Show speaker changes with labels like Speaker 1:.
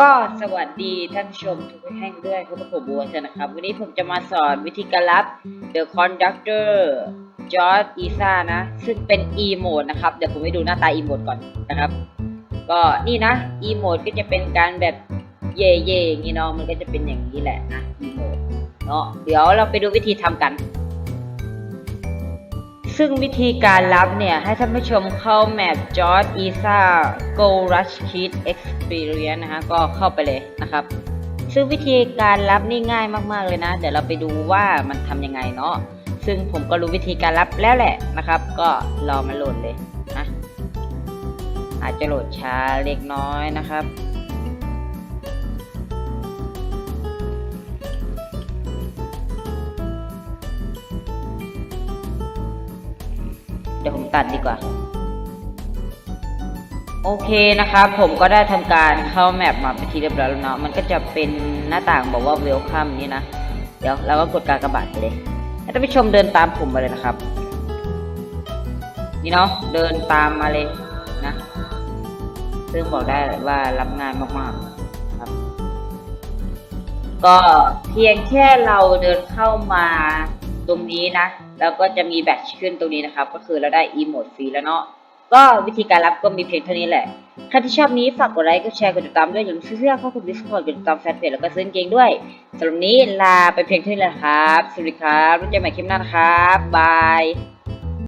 Speaker 1: ก็สวัสดีท่านผู้ชมทุกท่านด้วยพบกับผมบัวเชนนะครับ วันนี้ผมจะมาสอนวิธีการรับ The Conductor George Isa นะ ซึ่งเป็น E mode นะครับ เดี๋ยวผมให้ดูหน้าตา E mode ก่อนนะครับ ก็นี่นะ E mode ก็จะเป็นการแบบเย่เย่ๆอย่างนี้เนาะมันก็จะเป็นอย่างนี้แหละนะ E mode เนาะเดี๋ยวเราไปดูวิธีทำกัน ซึ่งวิธีการรับเนี่ย ให้ท่านผู้ชมเข้าแมป George Isa Go Rush Kit Experience นะฮะก็เข้าไปเลยนะครับ ซึ่งวิธีการรับนี่ง่ายมากๆเลยนะ เดี๋ยวเราไปดูว่ามันทำยังไงเนาะซึ่งผมก็รู้วิธีการรับแล้วแหละนะครับ ก็รอมันโหลดเลยนะอาจจะโหลดช้าเล็กน้อยนะครับ ดี๋ยวผมตัดดีกว่า โอเคนะครับผมก็ได้ทำการเข้าแมปมาเป็นที่เรียบร้อยแล้วเนาะมันก็จะเป็นหน้าต่างบอกว่าเวลคัมนี่นะ เดี๋ยวเราก็กดการกระบาดไปเลยให้ท่านผู้ชมเดินตามผมมาเลยนะครับ นี่เนาะเดินตามมาเลยนะ ซึ่งบอกได้ว่ารับงานมากๆครับก็เพียงแค่เราเดินเข้ามาตรงนี้นะ แล้วก็จะมีแบตขึ้นตรงนี้นะครับ ก็คือเราได้อีโมดฟรีแล้วเนาะก็วิธีการรับก็มีเพียงเท่านี้แหละ ใครที่ชอบนี้ฝากกดไลค์ กดแชร์ กดติดตามด้วยอย่าลืมซื้อเสื้อเข้ากลุ่ม Discord กดติดตามแฟนเพจแล้วก็ซื้อเกงด้วยสำหรับนนี้ลาไปเพียงเท่านี้แหละครับ สวัสดีครับแล้วเจอกันใหม่คลิปหน้านะครับ บาย